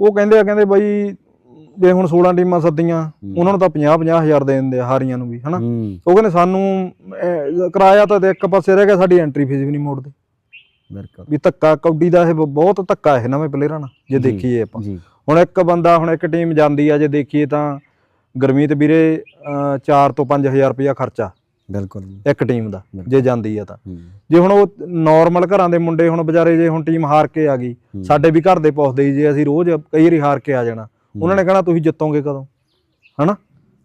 ਉਹ ਕਹਿੰਦੇ ਆ ਕਹਿੰਦੇ ਬਾਈ ਜੇ ਹੁਣ 16 ਟੀਮਾਂ ਸੱਦੀਆਂ ਉਹਨਾਂ ਨੂੰ ਤਾਂ 50 50 ਹਜ਼ਾਰ ਦੇ ਦਿੰਦੇ ਆ ਹਾਰੀਆਂ ਨੂੰ ਵੀ ਹਨਾ? ਉਹ ਕਹਿੰਦੇ ਸਾਨੂੰ ਕਿਰਾਇਆ ਤਾਂ ਇੱਕ ਪਾਸੇ ਰਹਿ ਗਿਆ ਸਾਡੀ ਐਂਟਰੀ ਫੀਸ ਵੀ ਨਹੀਂ ਮੋੜਦੇ। ਬਿਲਕੁਲ ਵੀ ਧੱਕਾ ਕੌਡੀ ਦਾ ਇਹ ਬਹੁਤ ਧੱਕਾ ਹੈ ਨਵੇਂ ਪਲੇਅਰਾਂ ਨਾਲ ਜੇ ਦੇਖੀਏ ਆਪਾਂ। ਹੁਣ ਇੱਕ ਬੰਦਾ ਹੁਣ ਇੱਕ ਟੀਮ ਜਾਂਦੀ ਆ ਜੇ ਦੇਖੀਏ ਤਾਂ ਗਰਮੀਤ ਵੀਰੇ 4 ਤੋਂ 5000 ਰੁਪਇਆ ਖਰਚਾ। ਬਿਲਕੁਲ ਇੱਕ ਟੀਮ ਦਾ ਜੇ ਜਾਂਦੀ ਆ ਤਾਂ। ਜੇ ਹੁਣ ਉਹ ਨਾਰਮਲ ਘਰਾਂ ਦੇ ਮੁੰਡੇ ਹੁਣ ਵਿਚਾਰੇ ਜੇ ਹੁਣ ਟੀਮ ਹਾਰ ਕੇ ਆ ਗਈ। ਸਾਡੇ ਵੀ ਘਰ ਦੇ ਪੁੱਛਦੇ ਜੇ ਅਸੀਂ ਰੋਜ਼ ਕਈ ਵਾਰੀ ਹਾਰ ਕੇ ਆ ਜਾਣਾ ਉਹਨਾਂ ਨੇ ਕਹਿਣਾ ਤੁਸੀਂ ਜਿੱਤੋਗੇ ਕਦੋਂ? ਹਨਾ?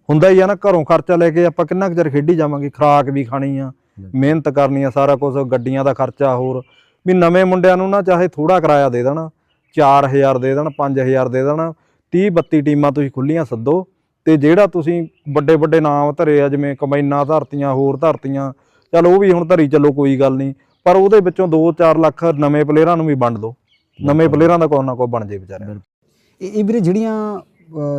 ਹੁੰਦਾ ਹੀ ਆ ਨਾ ਘਰੋਂ ਖਰਚਾ ਲੈ ਕੇ ਆਪਾਂ ਕਿੰਨਾ ਕੁ ਚਿਰ ਖੇਡੀ ਜਾਵਾਂਗੇ ਖਰਾਕ ਵੀ ਖਾਣੀ ਆ ਮਿਹਨਤ ਕਰਨੀ ਆ ਸਾਰਾ ਕੁਝ ਗੱਡੀਆਂ ਦਾ ਖਰਚਾ ਹੋਰ। ਵੀ ਨਵੇਂ ਮੁੰਡਿਆਂ ਨੂੰ ਨਾ ਚਾਹੇ ਥੋੜਾ ਕਿਰਾਇਆ ਦੇ ਦੇਣ 4000 ਦੇ ਦੇਣ 5000 ਦੇ ਦੇਣ 30 32 ਟੀਮਾਂ ਤੁਸੀਂ ਖੁੱਲੀਆਂ ਸੱਦੋ ਤੇ ਜਿਹੜਾ ਤੁਸੀਂ ਵੱਡੇ ਵੱਡੇ ਨਾਮ ਧਰੇ ਆ ਜਿਵੇਂ ਕਮੈਨਾ ਧਰਤੀਆਂ ਹੋਰ ਧਰਤੀਆਂ ਚਲ ਉਹ ਵੀ ਹੁਣ ਧਰੀ ਚੱਲੋ ਕੋਈ ਗੱਲ ਨਹੀਂ। ਪਰ ਉਹਦੇ ਵਿੱਚੋਂ 2-4 ਲੱਖ ਨਵੇਂ ਪਲੇਅਰਾਂ ਨੂੰ ਵੀ ਵੰਡ ਦਿਓ ਨਵੇਂ ਪਲੇਅਰਾਂ ਦਾ ਕੋਈ ਨਾ ਕੋਈ ਬਣ ਜੇ ਵਿਚਾਰੇ ਇਹ ਇਹ ਵੀਰੇ ਜਿਹੜੀਆਂ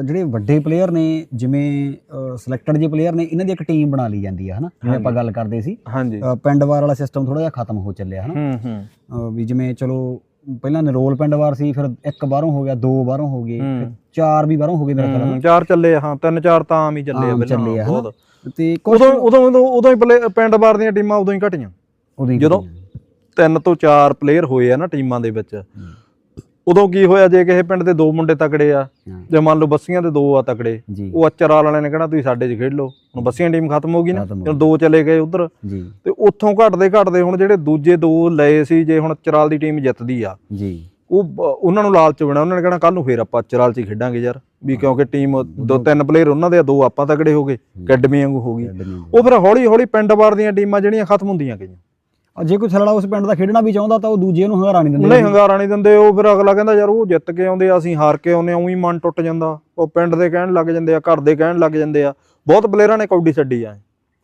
ਜਿਹੜੇ ਵੱਡੇ ਪਲੇਅਰ ਨੇ ਜਿਵੇਂ ਸਿਲੈਕਟਡ ਜੇ ਪਲੇਅਰ ਨੇ ਇਹਨਾਂ ਦੀ ਇੱਕ ਟੀਮ ਬਣਾ ਲਈ ਜਾਂਦੀ ਹੈ ਹਨਾ? ਜਿਵੇਂ ਆਪਾਂ ਗੱਲ ਕਰਦੇ ਸੀ। ਪਿੰਡ ਵਾਰ ਵਾਲਾ ਸਿਸਟਮ ਥੋੜਾ ਜਿਹਾ ਖਤਮ ਹੋ ਚੱਲਿਆ ਹਨਾ? ਵੀ ਜਿਵੇਂ ਚਲੋ ਪਹਿਲਾਂ ਨਿਰੋਲ ਪਿੰਡ ਵਾਰ ਸੀ ਫਿਰ ਇੱਕ ਬਾਹਰੋਂ ਹੋ ਗਿਆ ਦੋ ਬਾਹਰੋਂ ਹੋ ਗਏ ਫਿਰ ਚਾਰ ਵੀ ਬਾਹਰੋਂ ਹੋ ਗਏ ਮੇਰੇ ਖਿਆਲ ਹੂੰ, ਚਾਰ ਚੱਲੇ ਆ, ਹਾਂ ਤਿੰਨ ਚਾਰ ਤਾਂ ਆਮ ਹੀ ਚੱਲੇ ਆ ਆਮ ਪਹਿਲਾਂ ਚੱਲੇ ਆ, ਹਨਾ। ਬਹੁਤ। ਨਾਲ ਤੇ ਕੁਝ ਉਦੋਂ ਉਦੋਂ ਉਦੋਂ ਉਦੋਂ ਹੀ ਪਲੇ ਪਿੰਡ ਬਾਰ ਦੀਆਂ ਟੀਮਾਂ ਉਦੋਂ ਹੀ ਘਟੀਆਂ। ਉਦੋਂ ਜਦੋਂ ਤਿੰਨ ਤੋਂ ਚਾਰ ਪਲੇਅਰ ਹੋਏ ਆ ਨਾ ਟੀਮਾਂ ਦੇ ਵਿੱਚ ਉਦੋਂ ਕੀ ਹੋਇਆ ਜੇ ਕਿਸੇ ਪਿੰਡ ਦੇ ਦੋ ਮੁੰਡੇ ਤਕੜੇ ਆ। ਜੇ ਮੰਨ ਲਓ ਬੱਸੀਆਂ ਦੇ ਦੋ ਆ ਤਕੜੇ ਉਹ ਅਚਰਾਲ ਵਾਲਿਆਂ ਨੇ ਕਹਿਣਾ ਤੁਸੀਂ ਸਾਡੇ 'ਚ ਖੇਡ। ਲਓ ਹੁਣ ਬੱਸੀਆਂ ਟੀਮ ਖਤਮ ਹੋ ਗਈ ਨਾ ਜਦੋਂ ਦੋ ਚਲੇ ਗਏ ਉਧਰ। ਤੇ ਉੱਥੋਂ ਘਟਦੇ ਘਟਦੇ ਹੁਣ ਜਿਹੜੇ ਦੂਜੇ ਦੋ ਲਏ ਸੀ ਜੇ ਹੁਣ ਚਰਾਲ ਦੀ ਟੀਮ ਜਿੱਤਦੀ ਆ ਜੀ। ਉਹ ਉਹਨਾਂ ਨੂੰ ਲਾਲਚ ਬਣਾ ਉਹਨਾਂ ਨੇ ਕਹਿਣਾ ਕੱਲ ਨੂੰ ਫੇਰ ਆਪਾਂ ਚਰਾਲ 'ਚ ਖੇਡਾਂਗੇ ਯਾਰ ਵੀ ਕਿਉਂਕਿ ਟੀਮ ਦੋ ਤਿੰਨ ਪਲੇਅਰ ਉਹਨਾਂ ਦੇ ਦੋ ਆਪਾਂ ਤਕੜੇ ਹੋ ਗਏ ਅਕੈਡਮੀ ਵਾਂਗੂ ਹੋ ਗਈ। ਉਹ ਫਿਰ ਹੌਲੀ ਹੌਲੀ ਪਿੰਡ ਬਾਰ ਦੀਆਂ ਟੀਮਾਂ ਜਿਹੜੀਆਂ ਖਤਮ ਹੁੰਦੀਆਂ ਗਈਆਂ। ਜੇ ਕੋਈ ਥਲੜਾ ਉਸ ਪਿੰਡ ਦਾ ਖੇਡਣਾ ਵੀ ਚਾਹੁੰਦਾ ਤਾਂ ਉਹ ਦੂਜੇ ਨੂੰ ਹੰਗਾਰਾ ਨਹੀਂ ਦਿੰਦੇ। ਨਹੀਂ ਹੰਗਾਰਾ ਨਹੀਂ ਦਿੰਦੇ। ਉਹ ਫਿਰ ਅਗਲਾ ਕਹਿੰਦਾ ਯਾਰ ਉਹ ਜਿੱਤ ਕੇ ਆਉਂਦੇ ਆ ਅਸੀਂ ਹਾਰ ਕੇ ਆਉਂਦੇ ਆ ਉਹੀ ਮਨ ਟੁੱਟ ਜਾਂਦਾ। ਉਹ ਪਿੰਡ ਦੇ ਕਹਿਣ ਲੱਗ ਜਾਂਦੇ ਆ ਘਰ ਦੇ ਕਹਿਣ ਲੱਗ ਜਾਂਦੇ ਆ। ਬਹੁਤ ਪਲੇਅਰਾਂ ਨੇ ਕੌਡੀ ਛੱਡੀ ਆ।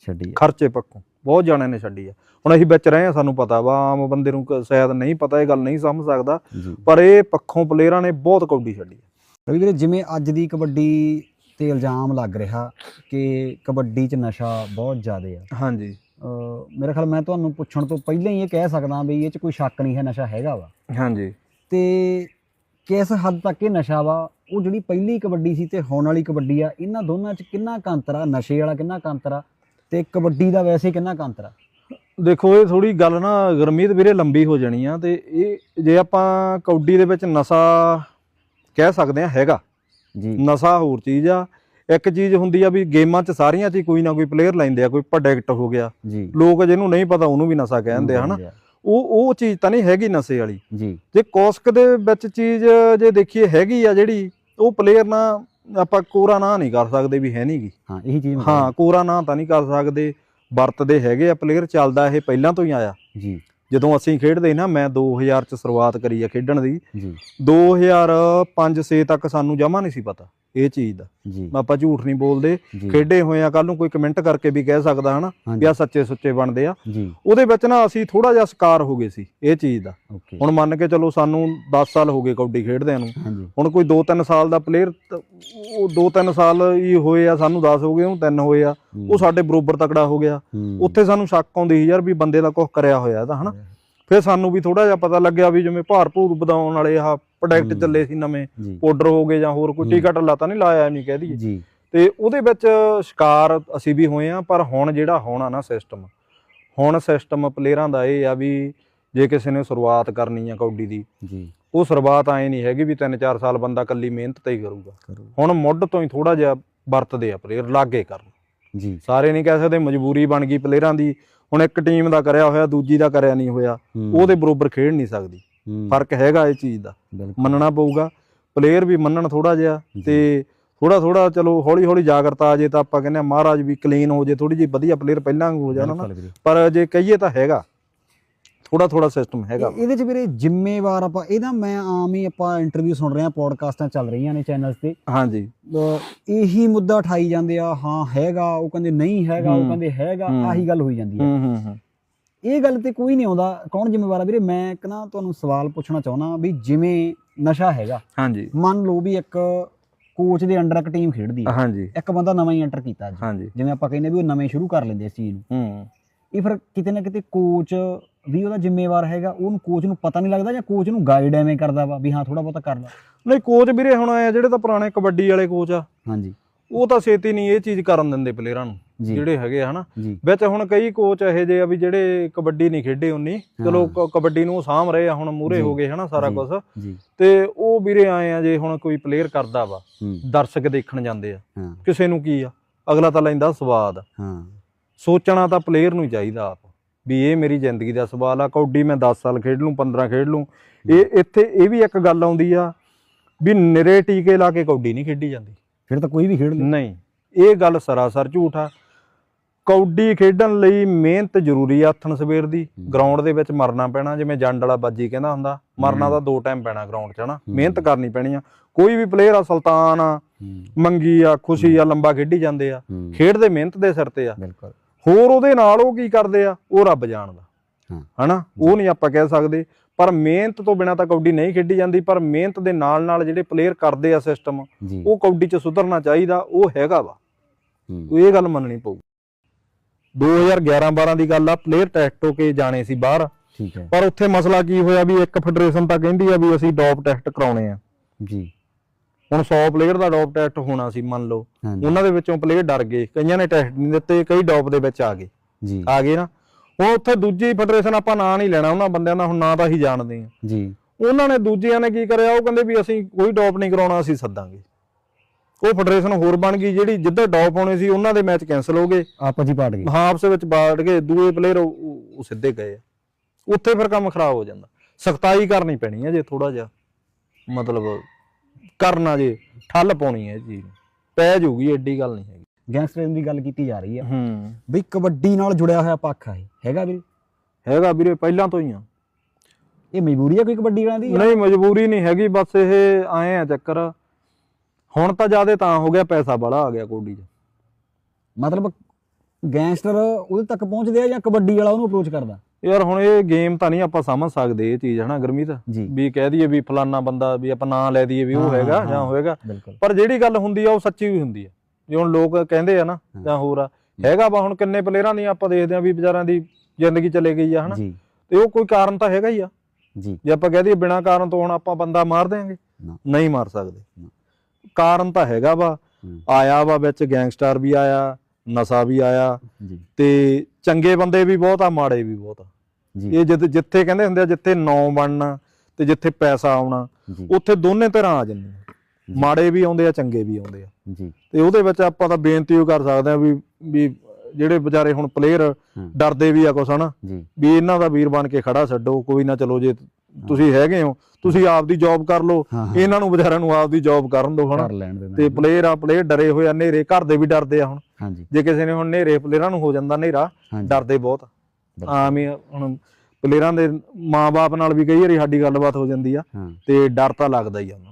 ਛੱਡੀ ਖਰਚੇ ਪੱਖੋਂ। ਬਹੁਤ ਜਾਣਿਆਂ ਨੇ ਛੱਡੀ ਆ। ਹੁਣ ਅਸੀਂ ਵਿੱਚ ਰਹੇ ਆ ਸਾਨੂੰ ਪਤਾ ਵਾ ਆਮ ਬੰਦੇ ਨੂੰ ਸ਼ਾਇਦ ਨਹੀਂ ਪਤਾ ਇਹ ਗੱਲ ਨਹੀਂ ਸਮਝ ਸਕਦਾ। ਪਰ ਇਹ ਪੱਖੋਂ ਪਲੇਅਰਾਂ ਨੇ ਬਹੁਤ ਕੌਡੀ ਛੱਡੀ ਆ। ਵੀਰੇ ਜਿਵੇਂ ਅੱਜ ਦੀ ਕਬੱਡੀ ਤੇ ਇਲਜ਼ਾਮ ਲੱਗ ਰਿਹਾ ਕਿ ਕਬੱਡੀ 'ਚ ਨਸ਼ਾ ਬਹੁਤ ਜ਼ਿਆਦਾ ਆ। ਹਾਂਜੀ। ਮੇਰੇ ਖਿਆਲ ਮੈਂ ਤੁਹਾਨੂੰ ਪੁੱਛਣ ਤੋਂ ਪਹਿਲਾਂ ਹੀ ਇਹ ਕਹਿ ਸਕਦਾ ਵੀ ਇਹ 'ਚ ਕੋਈ ਸ਼ੱਕ ਨਹੀਂ ਹੈ ਨਸ਼ਾ ਹੈਗਾ ਵਾ। ਹਾਂਜੀ। ਤੇ ਕਿਸ ਹੱਦ ਤੱਕ ਇਹ ਨਸ਼ਾ ਵਾ ਉਹ ਜਿਹੜੀ ਪਹਿਲੀ ਕਬੱਡੀ ਸੀ ਤੇ ਹੁਣ ਵਾਲੀ ਕਬੱਡੀ ਆ ਇਹਨਾਂ ਦੋਨਾਂ 'ਚ ਕਿੰਨਾ ਕੁ ਅੰਤਰ ਆ? ਨਸ਼ੇ ਵਾਲਾ ਕਿੰਨਾ ਕੁ ਅੰਤਰ ਆ? ਤੇ ਕਬੱਡੀ ਦਾ ਵੈਸੇ ਕਿੰਨਾ ਕੁ ਅੰਤਰ ਆ? ਦੇਖੋ ਇਹ ਥੋੜੀ ਗੱਲ ਨਾ ਗਰਮੀਤ ਵੀਰੇ ਲੰਬੀ ਹੋ ਜਾਣੀ ਆ ਤੇ ਇਹ ਜੇ ਆਪਾਂ ਕੌਡੀ ਦੇ ਵਿੱਚ ਨਸ਼ਾ ਕਹਿ ਸਕਦੇ ਆ ਹੈਗਾ। ਜੀ। ਨਸ਼ਾ ਹੋਰ ਚੀਜ਼ ਆ ਇੱਕ ਚੀਜ਼ ਹੁੰਦੀ ਆ ਵੀ ਗੇਮਾਂ 'ਚ ਸਾਰੀਆਂ 'ਚ ਹੀ ਕੋਈ ਨਾ ਕੋਈ ਪਲੇਅਰ ਲੈਂਦੇ ਆ ਕੋਈ ਪ੍ਰੋਡਕਟ ਹੋ ਗਿਆ। ਜੀ। ਲੋਕ ਜਿਹਨੂੰ ਨਹੀਂ ਪਤਾ ਉਹਨੂੰ ਵੀ ਨਸ਼ਾ ਕਹਿੰਦੇ ਆ ਹਨਾ? ਉਹ ਉਹ ਚੀਜ਼ ਤਾਂ ਨਹੀਂ ਹੈਗੀ ਨਸ਼ੇ ਵਾਲੀ। ਜੀ। ਜੇ ਕੋਸਕ ਦੇ ਵਿੱਚ ਚੀਜ਼ ਜੇ ਦੇਖੀਏ ਹੈਗੀ ਆ ਜਿਹੜੀ ਉਹ ਪਲੇਅਰ ਨਾ ਆਪਾਂ ਕੋਰਾ ਨਾ ਨਹੀਂ ਕਰ ਸਕਦੇ ਵੀ ਹੈ ਨਹੀਂਗੀ। ਹਾਂ ਇਹੀ ਚੀਜ਼ ਹਾਂ ਕੋਰਾ ਨਾ ਤਾਂ ਨਹੀਂ ਕਰ ਸਕਦੇ ਵਰਤਦੇ ਹੈਗੇ ਆ ਪਲੇਅਰ ਚੱਲਦਾ ਇਹ ਪਹਿਲਾਂ ਤੋਂ ਹੀ ਆਇਆ। ਜੀ। ਜਦੋਂ ਅਸੀਂ ਖੇਡਦੇ ਨਾ ਮੈਂ 2000 ਚ ਸ਼ੁਰੂਆਤ ਕਰੀ ਆ ਖੇਡਣ ਦੀ। ਜੀ। 2005-6 ਤੱਕ ਸਾਨੂੰ ਜਮਾ ਨਹੀਂ ਸੀ ਪਤਾ। ਇਹ ਚੀਜ਼ ਦਾ। ਜੀ। ਆਪਾਂ ਝੂਠ ਨਹੀਂ ਬੋਲਦੇ। ਖੇਡੇ ਹੋਏ ਆ ਕੱਲ ਨੂੰ ਕੋਈ ਕਮੈਂਟ ਕਰਕੇ ਵੀ ਕਹਿ ਸਕਦਾ ਹਨਾ ਵੀ ਆ ਸੱਚੇ ਸੁੱਚੇ ਬਣਦੇ ਆ। ਉਹਦੇ ਵਿੱਚ ਨਾ ਅਸੀਂ ਥੋੜਾ ਜਿਹਾ ਸ਼ਿਕਾਰ ਹੋ ਗਏ ਸੀ ਇਹ ਚੀਜ਼ ਦਾ। ਹੁਣ ਮੰਨ ਕੇ ਚਲੋ ਸਾਨੂੰ 10 ਸਾਲ ਹੋ ਗਏ ਕਬੱਡੀ ਖੇਡਦਿਆਂ ਨੂੰ। ਹੁਣ ਕੋਈ 2-3 ਸਾਲ ਦਾ ਪਲੇਅਰ ਉਹ 2-3 ਸਾਲ ਹੀ ਹੋਏ ਆ ਸਾਨੂੰ 10 ਹੋ ਗਏ ਉਹ 3 ਹੋਏ ਆ। ਉਹ ਸਾਡੇ ਬਰੋਬਰ ਤਕੜਾ ਹੋ ਗਿਆ। ਉੱਥੇ ਸਾਨੂੰ ਸ਼ੱਕ ਆਉਂਦੀ ਸੀ ਯਾਰ ਵੀ ਬੰਦੇ ਦਾ ਕੁਝ ਕਰਿਆ ਹੋਇਆ ਇਹਦਾ ਹਨਾ? ਫਿਰ ਸਾਨੂੰ ਵੀ ਥੋੜਾ ਜਿਹਾ ਪਤਾ ਲੱਗਿਆ ਵੀ ਜਿਵੇਂ ਭਾਰ ਭੂਰ ਵਧਾਉਣ ਵਾਲੇ ਆਹ ਪ੍ਰੋਡਕਟ। ਚੱਲੇ ਸੀ ਨਵੇਂ ਪਾਊਡਰ ਹੋ ਗਏ ਜਾਂ ਹੋਰ ਕੋਈ ਹੂੰ। ਟੀਕਾ ਟੱਲਾ ਤਾਂ ਨਹੀਂ ਲਾਇਆ ਐਵੇਂ ਕਹਿ ਦਈਏ। ਜੀ। ਤੇ ਉਹਦੇ ਵਿੱਚ ਸ਼ਿਕਾਰ ਅਸੀਂ ਵੀ ਹੋਏ ਆ ਪਰ ਹੁਣ ਜਿਹੜਾ ਹੋਣਾ ਨਾ ਸਿਸਟਮ ਹੁਣ ਸਿਸਟਮ ਪਲੇਅਰਾਂ ਦਾ ਇਹ ਆ ਵੀ ਜੇ ਕਿਸੇ ਨੇ ਸ਼ੁਰੂਆਤ ਕਰਨੀ ਆ ਕੌਡੀ ਦੀ ਜੀ। ਉਹ ਸ਼ੁਰੂਆਤ ਐ ਨਹੀਂ ਹੈਗੀ ਵੀ 3-4 ਸਾਲ ਬੰਦਾ ਕੱਲੀ ਮਿਹਨਤ ਤੇ ਹੀ ਕਰੂਗਾ। ਕਰੋ ਹੁਣ ਮੁੱਢ ਤੋਂ ਹੀ ਥੋੜਾ ਜਿਹਾ ਵਰਤਦੇ ਆ ਪਲੇਅਰ ਲਾਗੇ ਕਰਨ। ਜੀ। ਸਾਰੇ ਨਹੀਂ ਕਹਿ ਸਕਦੇ ਮਜਬੂਰੀ ਬਣ ਗਈ ਪਲੇਅਰਾਂ ਦੀ ਹੁਣ ਇੱਕ ਟੀਮ ਦਾ ਕਰਿਆ ਹੋਇਆ ਦੂਜੀ ਦਾ ਕਰਿਆ ਨਹੀਂ ਹੋਇਆ। ਉਹਦੇ ਬਰੋਬਰ ਖੇਡ ਨਹੀਂ ਸਕਦੀ। ਫ਼ਰਕ ਹੈਗਾ ਇਹ ਚੀਜ਼ ਦਾ। ਮੰਨਣਾ ਪਊਗਾ। ਪਲੇਅਰ ਵੀ ਮੰਨਣ ਥੋੜਾ ਜਿਹਾ ਤੇ ਥੋੜਾ ਥੋੜਾ ਚਲੋ ਹੌਲੀ ਹੌਲੀ ਜਾਗਰਤਾ ਆ ਜੇ ਤਾਂ ਆਪਾਂ ਕਹਿੰਦੇ ਆ ਮਹਾਰਾਜ ਵੀ ਕਲੀਨ ਹੋ ਜੇ ਥੋੜੀ ਜਿਹੀ ਵਧੀਆ ਪਲੇਅਰ ਪਹਿਲਾਂ ਹੋ ਜਾਣਾ ਨਾ। ਪਰ ਜੇ ਕਹੀਏ ਤਾਂ ਹੈਗਾ। ਥੋੜਾ ਥੋੜਾ ਸਿਸਟਮ ਹੈਗਾ। ਇਹ- ਇਹਦੇ ਚ ਵੀਰੇ ਜ਼ਿੰਮੇਵਾਰ ਆਪਾਂ ਇਹਦਾ ਮੈਂ ਆਮ ਹੀ ਆਪਾਂ ਇੰਟਰਵਿਊ ਸੁਣ ਰਹੇ ਆ ਪੋਡਕਾਸਟਾਂ ਚੱਲ ਰਹੀਆਂ ਨੇ ਚੈਨਲਸ ਤੇ। ਹਾਂਜੀ। ਇਹੀ ਮੁੱਦਾ ਉਠਾਈ ਜਾਂਦੇ ਆ ਹਾਂ ਹੈਗਾ ਉਹ ਕਹਿੰਦੇ ਨਹੀਂ ਹੈਗਾ ਉਹ। ਕਹਿੰਦੇ ਹੈਗਾ। ਆਹੀ ਗੱਲ ਹੋਈ ਜਾਂਦੀ ਹੈ। ਹੂੰ ਹੂੰ ਹੂੰ। ਇਹ ਗੱਲ ਤੇ ਕੋਈ ਨਹੀਂ ਆਉਂਦਾ ਕੌਣ ਜ਼ਿੰਮੇਵਾਰ ਆ ਵੀਰੇ? ਮੈਂ ਇੱਕ ਨਾ ਤੁਹਾਨੂੰ ਸਵਾਲ ਪੁੱਛਣਾ ਚਾਹੁੰਦਾ ਵੀ ਜਿਵੇਂ ਨਸ਼ਾ ਹੈਗਾ ਹਾਂਜੀ। ਮੰਨ ਲਓ ਵੀ ਇੱਕ ਕੋਚ ਦੇ ਅੰਡਰ ਇੱਕ ਟੀਮ ਖੇਡਦੀ ਹੈ ਹਾਂਜੀ। ਇੱਕ ਬੰਦਾ ਨਵਾਂ ਹੀ ਐਂਟਰ ਕੀਤਾ ਅੱਜ। ਜਿਵੇਂ ਆਪਾਂ ਕਹਿੰਦੇ ਵੀ ਉਹ ਨਵੇਂ ਸ਼ੁਰੂ ਕਰ ਲੈਂਦੇ ਇਸ ਚੀਜ਼ ਨੂੰ। ਹੂੰ। ਇਹ ਫਿਰ ਕਿਤੇ ਨਾ ਕਿਤੇ ਕੋਚ ਵੀ ਉਹਦਾ ਜ਼ਿੰਮੇਵਾਰ ਹੈਗਾ ਉਹਨੂੰ ਕੋਚ ਨੂੰ ਪਤਾ ਨਹੀਂ ਲੱਗਦਾ ਜਾਂ ਕੋਚ ਨੂੰ ਗਾਈਡ ਐਵੇਂ ਕਰਦਾ ਵਾ ਵੀ ਹਾਂ ਥੋੜਾ ਬਹੁਤਾ ਕਰ ਲਾ। ਨਹੀਂ ਕੋਚ ਵੀਰੇ ਹੁਣ ਆਏ ਆ ਜਿਹੜੇ ਤਾਂ ਪੁਰਾਣੇ ਕਬੱਡੀ ਵਾਲੇ ਕੋਚ ਆ ਹਾਂਜੀ। ਉਹ ਤਾਂ ਛੇਤੀ ਨਹੀਂ ਇਹ ਚੀਜ਼ ਕਰਨ ਦਿੰਦੇ ਪਲੇਅਰਾਂ ਨੂੰ ਜਿਹੜੇ ਹੈਗੇ ਆ ਹਨਾ? ਵਿੱਚ ਹੁਣ ਕਈ ਕੋਚ ਇਹੋ ਜਿਹੇ ਆ ਵੀ ਜਿਹੜੇ ਕਬੱਡੀ ਨਹੀਂ ਖੇਡੇ ਉਨੀ। ਚਲੋ ਕਬੱਡੀ ਨੂੰ ਸਾਂਭ ਰਹੇ ਆ ਹੁਣ ਮੂਰੇ। ਹੋ ਗਏ ਹਨਾ ਸਾਰਾ। ਕੁਝ ਤੇ ਉਹ ਵੀਰੇ ਆਏ ਆ ਜੇ ਹੁਣ ਕੋਈ ਪਲੇਅਰ ਕਰਦਾ ਵਾ ਦਰਸ਼ਕ ਦੇਖਣ ਜਾਂਦੇ ਆ ਕਿਸੇ ਨੂੰ ਕੀ ਆ? ਅਗਲਾ ਤਾਂ ਲੈਂਦਾ ਸਵਾਦ। ਹਾਂ। ਸੋਚਣਾ ਤਾਂ ਪਲੇਅਰ ਨੂੰ ਚਾਹੀਦਾ ਆਪ। ਵੀ ਇਹ ਮੇਰੀ ਜ਼ਿੰਦਗੀ ਦਾ ਸਵਾਲ ਆ ਕੌਡੀ ਮੈਂ 10 ਸਾਲ ਖੇਡ ਲੂੰ 15 ਖੇਡ ਲੂੰ। ਇਹ ਇੱਥੇ ਇਹ ਵੀ ਇੱਕ ਗੱਲ ਆਉਂਦੀ ਆ ਵੀ ਨਿਰੇ ਟੀਕੇ ਲਾ ਕੇ ਕੌਡੀ ਨਹੀਂ ਖੇਡੀ ਜਾਂਦੀ। ਫਿਰ ਤਾਂ ਕੋਈ ਵੀ ਖੇਡ ਲੇ ਨਹੀਂ ਇਹ ਗੱਲ ਸਰਾਸਰ ਝੂਠ ਆ। ਕੌਡੀ ਖੇਡਣ ਲਈ ਮਿਹਨਤ ਜ਼ਰੂਰੀ ਆ ਹੱਥਣ ਸਵੇਰ ਦੀ। ਗਰਾਊਂਡ ਦੇ ਵਿੱਚ ਮਰਨਾ ਪੈਣਾ ਜਿਵੇਂ ਜੰਡ ਵਾਲਾ ਬਾਜੀ ਕਹਿੰਦਾ ਹੁੰਦਾ ਮਰਨਾ ਤਾਂ ਦੋ ਟਾਈਮ ਪੈਣਾ ਗਰਾਊਂਡ 'ਚ ਹਨਾ। ਮਿਹਨਤ ਕਰਨੀ ਪੈਣੀ ਆ। ਕੋਈ ਵੀ ਪਲੇਅਰ ਆ ਸੁਲਤਾਨ ਆ ਮੰਗੀ ਆ ਖੁਸ਼ੀ ਆ ਲੰਬਾ ਖੇਡੀ ਜਾਂਦੇ ਆ। ਖੇਡਦੇ ਮਿਹਨਤ ਦੇ ਸਿਰ ਤੇ ਆ। ਬਿਲਕੁਲ। ਹੋਰ ਉਹਦੇ ਨਾਲ ਉਹ ਕੀ ਕਰਦੇ ਆ? ਉਹ ਰੱਬ ਜਾਣਦਾ। ਹਨਾ? ਉਹ ਨਹੀਂ ਆਪਾਂ ਕਹਿ ਸਕਦੇ। ਪਰ ਮਿਹਨਤ ਤੋਂ ਬਿਨਾ ਤਾਂ ਕੌਡੀ ਨਹੀਂ ਖੇਡੀ ਜਾਂਦੀ। ਪਰ ਮਿਹਨਤ ਦੇ ਨਾਲ ਨਾਲ ਜਿਹੜੇ ਪਲੇਅਰ ਕਰਦੇ ਆ ਸਿਸਟਮ ਉਹ ਕੌਡੀ 'ਚ ਸੁਧਰਨਾ ਚਾਹੀਦਾ। ਉਹ ਹੈਗਾ ਵਾ। ਇਹ ਗੱਲ ਮੰਨਣੀ ਪਊ। 2011-12 ਦੀ ਗੱਲ ਆ। ਪਲੇਅਰ ਟੈਸਟ ਹੋ ਕੇ ਜਾਣੇ ਸੀ ਬਾਹਰ। ਠੀਕ ਹੈ। ਪਰ ਉੱਥੇ ਮਸਲਾ ਕੀ ਹੋਇਆ ਵੀ ਇੱਕ ਫੈਡਰੇਸ਼ਨ ਤਾਂ ਕਹਿੰਦੀ ਆ ਵੀ ਅਸੀਂ ਡੋਪ ਟੈਸਟ ਕਰਾਉਣੇ ਆ। ਜੀ। ਹੁਣ 100 ਪਲੇਅਰ ਦਾ ਡੋਪ ਟੈਸਟ ਹੋਣਾ ਸੀ ਮੰਨ ਲਓ। ਉਹਨਾਂ ਦੇ ਵਿੱਚੋਂ ਪਲੇਅਰ ਡਰ ਗਏ। ਕਈਆਂ ਨੇ ਟੈਸਟ ਨਹੀਂ ਦਿੱਤੇ ਕਈ ਡੋਪ ਦੇ ਵਿੱਚ ਆ ਗਏ। ਜੀ। ਆ ਗਏ ਨਾ। ਹੁਣ ਉੱਥੇ ਦੂਜੀ ਫੈਡਰੇਸ਼ਨ ਆਪਾਂ ਨਾਂ ਨਹੀਂ ਲੈਣਾ ਉਹਨਾਂ ਬੰਦਿਆਂ ਦਾ ਹੁਣ ਨਾਂ ਤਾਂ ਅਸੀਂ ਜਾਣਦੇ ਆ ਜੀ। ਉਹਨਾਂ ਨੇ ਦੂਜਿਆਂ ਨੇ ਕੀ ਕਰਿਆ ਉਹ ਕਹਿੰਦੇ ਵੀ ਅਸੀਂ ਕੋਈ ਡੋਪ ਨਹੀਂ ਕਰਾਉਣਾ ਅਸੀਂ ਸੱਦਾਂਗੇ। ਉਹ ਫੈਡਰੇਸ਼ਨ ਹੋਰ ਬਣ ਗਈ ਜਿਹੜੀ ਜਿੱਧਰ ਡੋਪ ਹੋਣੇ ਸੀ ਉਹਨਾਂ ਦੇ ਮੈਚ ਕੈਨਸਲ ਹੋ ਗਏ। ਆਪਸ ਹੀ ਪਾੜ ਗਏ। ਹਾਂ ਆਪਸ ਵਿੱਚ ਬਾੜ ਕੇ ਦੂਏ ਪਲੇਅਰ ਉਹ ਸਿੱਧੇ ਗਏ। ਉੱਥੇ ਫਿਰ ਕੰਮ ਖਰਾਬ ਹੋ ਜਾਂਦਾ। ਸਖਤਾਈ ਕਰਨੀ ਪੈਣੀ ਹੈ ਜੇ ਥੋੜਾ ਜਿਹਾ ਮਤਲਬ ਕਰਨਾ ਜੇ ਠੱਲ ਪਾਉਣੀ ਹੈ ਨੂੰ ਪੈ ਜਾਊਗੀ ਐਡੀ ਗੱਲ ਨਹੀਂ ਹੈਗੀ। ਗੈਂਗਸਟਰ ਦੀ ਗੱਲ ਕੀਤੀ ਜਾ ਰਹੀ ਹੈ। ਹੂੰ ਬਈ ਕਬੱਡੀ ਨਾਲ ਜੁੜਿਆ ਹੋਇਆ ਪੱਖ ਆ ਇਹ। ਹੈਗਾ ਵੀ ਹੈਗਾ ਵੀਰੇ ਪਹਿਲਾਂ ਤੋਂ ਹੀ ਆ। ਇਹ ਮਜਬੂਰੀ ਆ ਕੋਈ ਕਬੱਡੀ ਵਾਲਿਆਂ ਦੀ? ਨਹੀਂ ਮਜਬੂਰੀ ਨਹੀਂ ਹੈਗੀ ਬਸ ਇਹ ਆਏ ਆ ਚੱਕਰ। ਹੁਣ ਤਾਂ ਜਿਆਦੇ ਤਾਂ ਹੋ ਗਿਆ ਪੈਸਾ ਬੜਾ ਆ ਗਿਆ ਕੋਡੀ 'ਚ। ਮਤਲਬ ਗੈਂਗਸਟਰ ਉਹਦੇ ਤੱਕ ਪਹੁੰਚਦੇ ਆ ਜਾਂ ਕਬੱਡੀ ਵਾਲਾ ਉਹਨੂੰ ਅਪਰੋਚ ਕਰਦਾ? ਯਾਰ ਹੁਣ ਇਹ ਗੇਮ ਤਾਂ ਨਹੀਂ ਆਪਾਂ ਸਮਝ ਸਕਦੇ ਇਹ ਚੀਜ਼ ਹਨਾ ਗਰਮੀਤ? ਜੀ। ਵੀ ਕਹਿ ਦਈਏ ਵੀ ਫਲਾਨਾ ਬੰਦਾ ਵੀ ਆਪਾਂ ਨਾਂ ਲੈ ਦਈਏ ਵੀ ਉਹ ਹੈਗਾ ਜਾਂ। ਹੋਏਗਾ। ਪਰ ਜਿਹੜੀ ਗੱਲ ਹੁੰਦੀ ਆ ਉਹ ਸੱਚੀ ਵੀ ਹੁੰਦੀ ਆ। ਜੇ ਹੁਣ ਲੋਕ ਕਹਿੰਦੇ ਆ ਨਾ। ਜਾਂ ਹੋਰ ਆ ਹੈਗਾ ਵਾ ਹੁਣ ਕਿੰਨੇ ਪਲੇਅਰਾਂ ਦੀ ਆਪਾਂ ਦੇਖਦੇ ਆ ਵੀ ਵਿਚਾਰਿਆਂ ਦੀ ਜ਼ਿੰਦਗੀ ਚਲੇ ਗਈ ਆ ਹਨਾ? ਤੇ ਉਹ ਕੋਈ ਕਾਰਨ ਤਾਂ ਹੈਗਾ ਹੀ ਆ। ਜੀ। ਜੇ ਆਪਾਂ ਕਹਿ ਦਈਏ ਬਿਨਾਂ ਕਾਰਨ ਤੋਂ ਹੁਣ ਆਪਾਂ ਬੰਦਾ ਮਾਰ ਦਿਆਂਗੇ। ਨਾ। ਨਹੀਂ ਮਾਰ ਸਕਦੇ। ਕਾਰਨ ਤਾਂ ਹੈਗਾ ਵਾ। ਆਇਆ ਵਾ ਵਿੱਚ ਗੈਂਗਸਟਰ ਵੀ ਆਇਆ ਨਸ਼ਾ ਵੀ ਆਇਆ। ਤੇ ਚੰਗੇ ਬੰਦੇ ਵੀ ਬਹੁਤ ਆ ਮਾੜੇ ਵੀ ਬਹੁਤ ਆ। ਇਹ ਜਿੱਥੇ ਜਿੱਥੇ ਕਹਿੰਦੇ ਹੁੰਦੇ ਆ ਜਿੱਥੇ ਨਾਂ ਬਣਨਾ ਤੇ ਜਿੱਥੇ ਪੈਸਾ ਆਉਣਾ ਉੱਥੇ ਦੋਨੇ ਤਰ੍ਹਾਂ ਆ ਜਾਂਦੀਆਂ ਜੀ। ਮਾੜੇ ਵੀ ਆਉਂਦੇ ਆ ਚੰਗੇ ਵੀ ਆਉਂਦੇ ਆ। ਜੀ। ਤੇ ਉਹਦੇ ਵਿੱਚ ਆਪਾਂ ਤਾਂ ਬੇਨਤੀ ਉਹ ਕਰ ਸਕਦੇ ਆ ਵੀ ਵੀ ਜਿਹੜੇ ਵਿਚਾਰੇ ਹੁਣ ਪਲੇਅਰ। ਡਰਦੇ ਵੀ ਆ ਕੁਛ ਹਨਾ? ਵੀ ਇਹਨਾਂ ਦਾ ਵੀਰ ਬਣ ਕੇ ਖੜਾ ਛੱਡੋ ਕੋਈ ਨਾ ਚਲੋ ਜੇ ਤੁਸੀਂ ਹੈਗੇ ਹੋ ਤੁਸੀਂ ਆਪਦੀ ਜੌਬ ਕਰ ਲਓ ਇਹਨਾਂ ਨੂੰ ਵਿਚਾਰਿਆਂ ਨੂੰ ਆਪਦੀ ਜੌਬ ਕਰਨ ਦਿਓ ਹਨਾ? ਦੇ ਤੇ ਪਲੇਅਰ ਆ ਪਲੇਅਰ ਡਰੇ ਹੋਏ ਆ ਨੇਰੇ ਘਰ ਦੇ ਵੀ ਡਰਦੇ ਆ ਹੁਣ। ਜੇ ਕਿਸੇ ਨੇ ਹੁਣ ਨੇਰੇ ਪਲੇਅਰਾਂ ਨੂੰ ਹੋ ਜਾਂਦਾ ਨੇਰਾ ਡਰਦੇ ਬਹੁਤ। ਆਮ ਹੀ ਹੁਣ ਪਲੇਅਰਾਂ ਦੇ ਮਾਪੇ ਨਾਲ ਵੀ ਕਈ ਵਾਰੀ ਸਾਡੀ ਗੱਲਬਾਤ ਹੋ ਜਾਂਦੀ ਆ ਤੇ ਡਰ ਤਾਂ ਲੱਗਦਾ ਹੀ ਆ ਉਹਨਾਂ ਨੂੰ।